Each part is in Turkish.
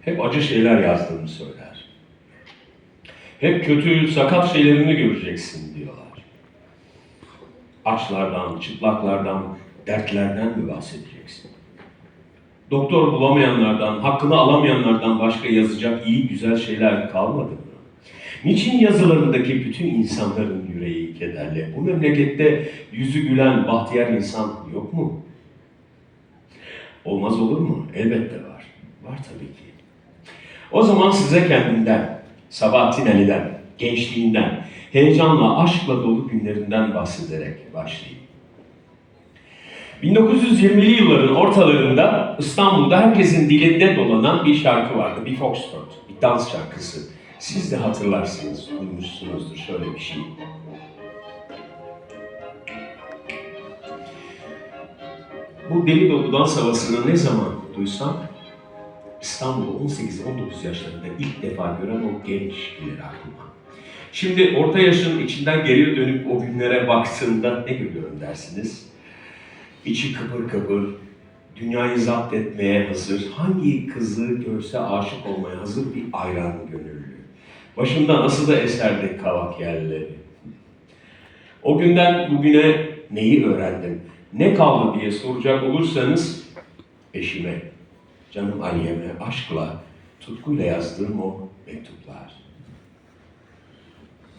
hep acı şeyler yazdığımı söyler. Hep kötü, sakat şeylerini göreceksin diyorlar. Açlardan, çıplaklardan, dertlerden mi bahsedeceksin? Doktor bulamayanlardan, hakkını alamayanlardan başka yazacak iyi güzel şeyler kalmadı mı? Niçin yazılarındaki bütün insanların yüreği kederli? Bu memlekette yüzü gülen bahtiyar insan yok mu? Olmaz olur mu? Elbette var. Var tabii ki. O zaman size kendimden, Sabahattin Ali'den, gençliğinden, heyecanla, aşkla dolu günlerinden bahsederek başlayayım. 1920'li yılların ortalarında İstanbul'da herkesin dilinde dolanan bir şarkı vardı. Bir foxtrot, bir dans şarkısı. Siz de hatırlarsınız, duymuşsunuzdur şöyle bir şey. Bu deli dolu dans havasını ne zaman duysam İstanbul'u 18-19 yaşlarında ilk defa gören o genç gelir aklıma. Şimdi orta yaşın içinden geriye dönüp o günlere baktığımda ne görüyorum dersiniz? İçi kıpır kıpır, dünyayı zapt etmeye hazır, hangi kızı görse aşık olmaya hazır bir ayran gönüllü. Başımda nasıl da eserdi kavak yerleri. O günden bugüne neyi öğrendim, ne kaldı diye soracak olursanız eşime, canım Aliye'me aşkla, tutkuyla yazdığım o mektuplar.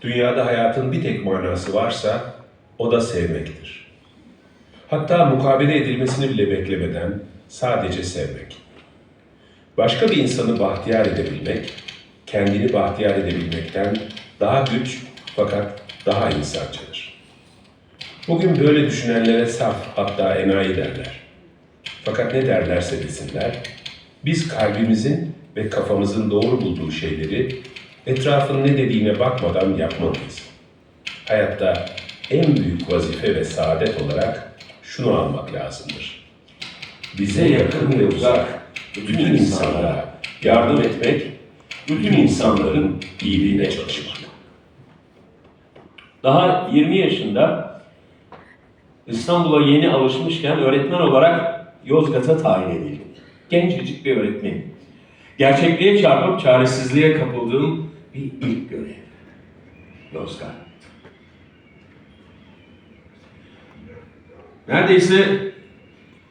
Dünyada hayatın bir tek manası varsa o da sevmektir. Hatta mukabele edilmesini bile beklemeden sadece sevmek. Başka bir insanı bahtiyar edebilmek, kendini bahtiyar edebilmekten daha güç fakat daha insancadır. Bugün böyle düşünenlere saf hatta enayi derler. Fakat ne derlerse desinler, biz kalbimizin ve kafamızın doğru bulduğu şeyleri etrafın ne dediğine bakmadan yapmalıyız. Hayatta en büyük vazife ve saadet olarak şunu almak lazımdır. Bize yakın ve uzak bütün insanlara yardım etmek, bütün insanların iyiliğine çalışmak. Daha 20 yaşında İstanbul'a yeni alışmışken öğretmen olarak Yozgat'a tayin edildim. Gencecik bir öğretmenim. Gerçekliğe çarpıp çaresizliğe kapıldığım bir ilk görev. Yozgat. Neredeyse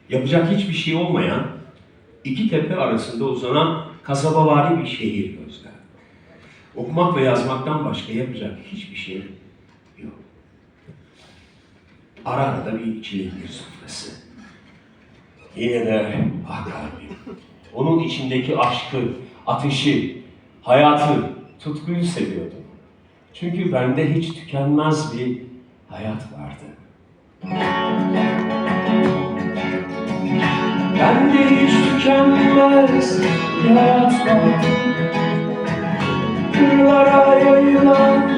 yapacak hiçbir şey olmayan, iki tepe arasında uzanan kasabavari bir şehir Yozgat. Okumak ve yazmaktan başka yapacak hiçbir şey yok. Ara arada bir çilekli sofrası. Yine de ah kalbim. Onun içindeki aşkı, ateşi, hayatı, tutkuyu seviyordum. Çünkü bende hiç tükenmez bir hayat vardı. Bende hiç tükenmez bir hayat var. Kırlara yayılan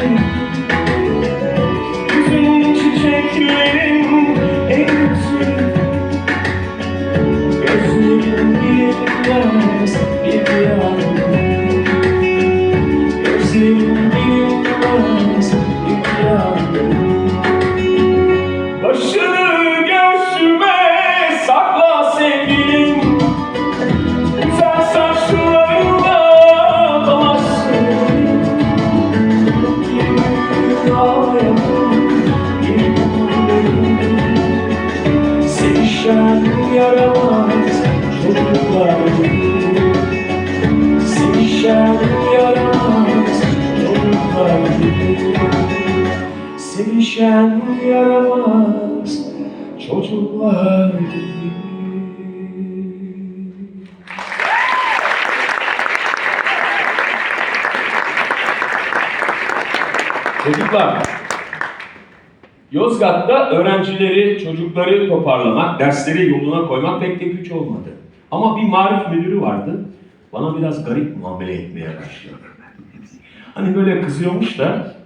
Amen. Sevişen yaramaz ruhlar Sevişen çocuklar Çocuklar, Yozgat'ta öğrencileri, çocukları toparlamak, dersleri yoluna koymak pek de güç olmadı. Ama bir marif müdürü vardı, bana biraz garip muamele etmeye başladı. Hani böyle kızıyormuş da